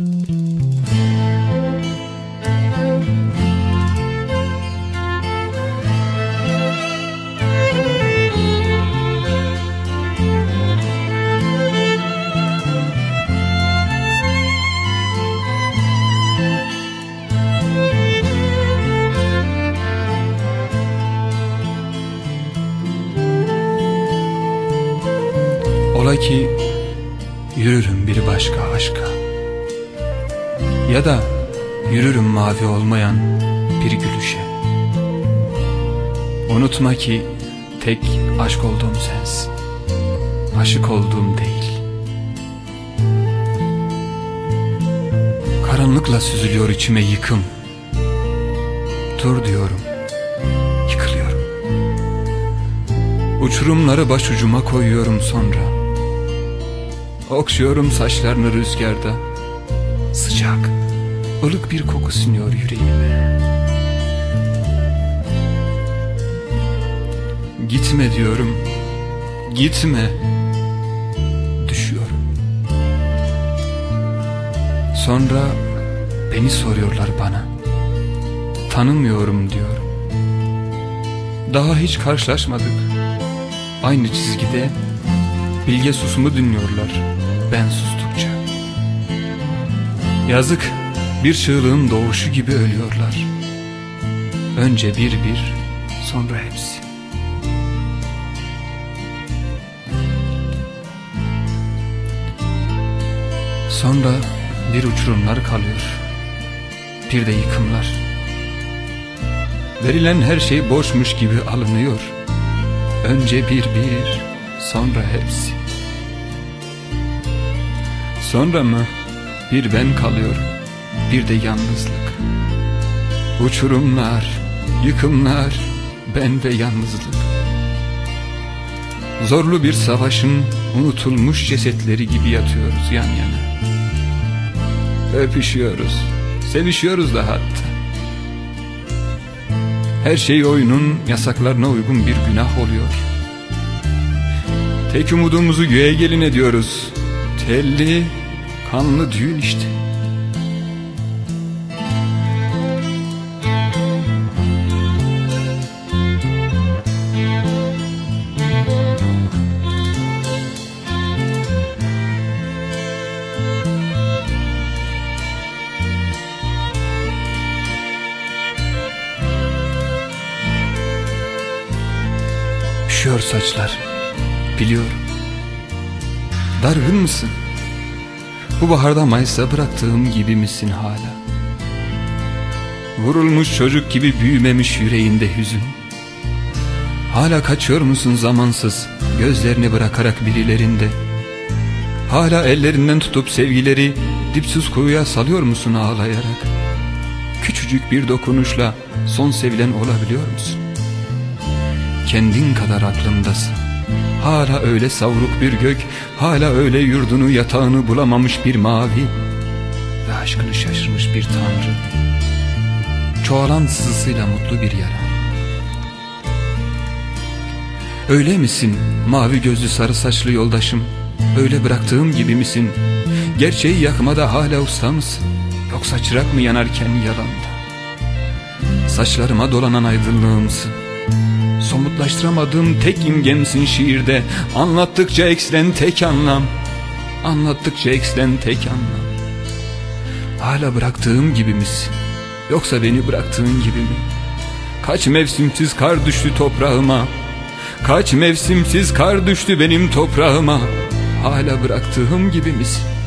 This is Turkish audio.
Ola ki yürürüm bir başka aşka Ya da yürürüm mavi olmayan bir gülüşe. Unutma ki tek aşk olduğum sensin. Aşık olduğum değil. Karanlıkla süzülüyor içime yıkım. Dur diyorum Yıkılıyorum. Uçurumları başucuma koyuyorum sonra. Okşuyorum saçlarını rüzgarda Sıcak, ılık bir koku siniyor yüreğime. Gitme diyorum Gitme. Düşüyorum. Sonra beni soruyorlar bana. Tanımıyorum diyorum. Daha hiç karşılaşmadık. Aynı çizgide Bilge susumu dinliyorlar. Ben sustukça Yazık bir çığlığın doğuşu gibi ölüyorlar. Önce bir bir sonra hepsi. Sonra bir uçurumlar kalıyor Bir de yıkımlar. Verilen her şey boşmuş gibi alınıyor. Önce bir bir sonra hepsi. Sonra mı bir ben kalıyorum bir de yalnızlık. Uçurumlar, yıkımlar, ben ve yalnızlık. Zorlu bir savaşın unutulmuş cesetleri gibi yatıyoruz yan yana. Öpüşüyoruz, sevişiyoruz da hatta. Her şey oyunun yasaklarına uygun bir günah oluyor. Tek umudumuzu göğe gelin ediyoruz Telli Kanlı düğün işte. Üşüyor saçlar, biliyorum. Dargın mısın? Bu baharda Mayıs'a bıraktığım gibi misin hala? Vurulmuş çocuk gibi büyümemiş yüreğinde hüzün. Hala kaçıyor musun zamansız gözlerini bırakarak birilerinde? Hala ellerinden tutup sevgileri dipsiz kuyuya salıyor musun ağlayarak? Küçücük bir dokunuşla son sevilen olabiliyor musun? Kendin kadar aklımdasın. Hala öyle savruk bir gök Hala öyle yurdunu yatağını bulamamış bir mavi Ve aşkını şaşırmış bir tanrı. Çoğalan sızısıyla mutlu bir yara. Öyle misin mavi gözlü sarı saçlı yoldaşım? Öyle bıraktığım gibi misin? Gerçeği yakmada hala usta mısın? Yoksa çırak mı yanarken yalanda? Saçlarıma dolanan aydınlığımsın Somutlaştıramadığım tek imgemsin şiirde Anlattıkça eksilen tek anlam Anlattıkça eksilen tek anlam Hala bıraktığım gibi misin? Yoksa beni bıraktığın gibi mi? Kaç mevsimsiz kar düştü toprağıma Kaç mevsimsiz kar düştü benim toprağıma Hala bıraktığım gibi misin?